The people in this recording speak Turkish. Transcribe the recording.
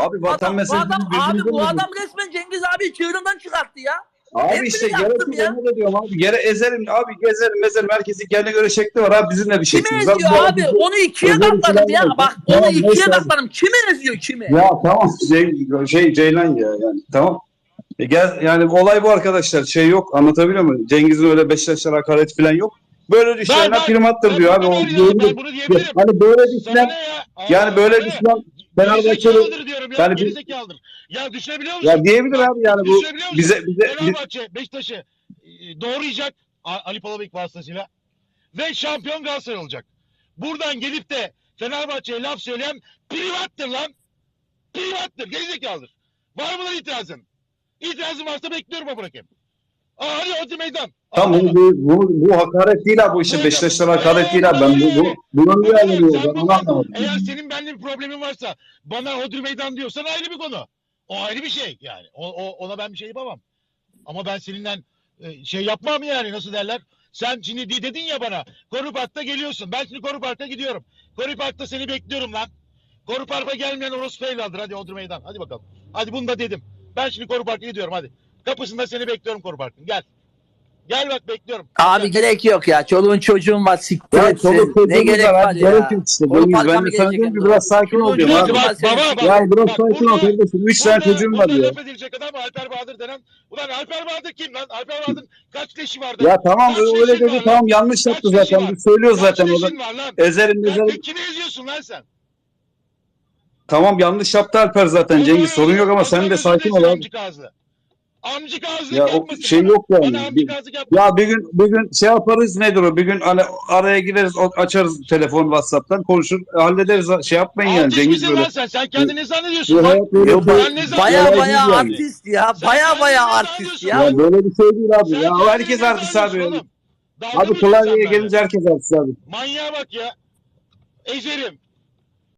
Abi Bu vatan adam, bu meselesi adam, abi bu adam resmen Cengiz abi çığırından çıkarttı ya. Abi Hepsini işte gerekli ya. ben de diyorum abi. Yere ezerim abi gezerim mezerim herkesin kendine göre şekli var abi bizim de bir Kimi şeklimiz var. eziyor Bu abi? Onu ikiye falan ya. Bak Tamam, onu ikiye neyse abi. katladım. Kimi eziyor kimi? Ya tamam şey, şey Ceylan ya yani tamam. E gel yani olay bu arkadaşlar şey yok anlatabiliyor muyum? Cengiz'in öyle Beşiktaşlar hakaret falan yok. Böyle düşenler ben- primattır ben diyor abi. O diyebilirim, diyebilir. ben bunu diyebilirim. Hani böyle ya? yani böyle evet. Düşen Fenerbahçeli Gerizekalıdır diyorum ya. Yani bir- Gerizekalıdır. Ya düşünebiliyor musun? ya diyebilir abi yani bu Düşünebiliyor musun? bize bize bi- Fenerbahçe Beşiktaş'ı e, doğrayacak A- Ali Palabıyık vasıtasıyla ve şampiyon Galatasaray olacak. Buradan gelip de Fenerbahçe'ye laf söyleyen privattır lan. Privattır. Gerizekalıdır. Var mı lan itirazın? İtirazın varsa bekliyorum bırakayım. Hadi hadi meydan. Tamam bu, bu, bu, hakaret değil abi bu işte Beşiktaşlar hakaret değil abi ben bu, bu bunu niye sen ben onu anlamadım. Eğer senin benimle bir problemin varsa bana hodri meydan diyorsan ayrı bir konu. O ayrı bir şey yani. O, o- ona ben bir şey yapamam. Ama ben seninle e, şey yapmam yani nasıl derler. Sen şimdi de- dedin ya bana Koru Park'ta geliyorsun. Ben şimdi Koru Park'a gidiyorum. Koru Park'ta seni bekliyorum lan. Koru Park'a gelmeyen orospu evladır. Hadi hodri meydan. Hadi bakalım. Hadi bunu da dedim. Ben şimdi Koru Park'a gidiyorum hadi. Kapısında seni bekliyorum Koru Park'ın. Gel. Gel bak bekliyorum. Abi gerek yok ya. Çoluğun çocuğun var siktir Ya etsin. çoluk Ne çocuğumuz gerek var ya. gerek yok işte. Parka ben de sana diyorum ki biraz sakin ol diyorum abi. Bak, baba, bak. Yani biraz Bak, sakin ol kardeşim. Üç tane çocuğum var burada ya. laf edilecek adam Alper Bahadır denen. Ulan Alper Bahadır kim lan? Alper Bahadır'ın kaç leşi vardı? Ya tamam Kaç öyle dedi tamam yanlış Kaç yaptı zaten. Biz söylüyoruz Kaç zaten o da. leşin var lan? Ezerim ezerim. kimi eziyorsun lan sen? Tamam yanlış yaptı Alper zaten Cengiz sorun yok ama sen de sakin ol abi. Amcık ağzı. Amcık ağzı Ya o şey yok yani. Bana amcık Bir- ağzı yapma. Ya bir gün bir gün şey yaparız nedir o? Bir gün hani araya gireriz o- açarız telefon WhatsApp'tan konuşur hallederiz şey yapmayın yani Artist Cengiz misin böyle. lan sen? Sen kendini ne zannediyorsun lan? hayat böyle Ben ne Baya baya yani. artist ya. Sen Baya kendini baya ne artist zannediyorsun? ya. Ya böyle bir şey değil abi. Sen Ya kendini herkes ne artist zannediyorsun abi. oğlum? Dalga Abi geçiyorsun klavyeye sen benimle? gelince herkes artist abi. Manyağa bak ya. Ezerim.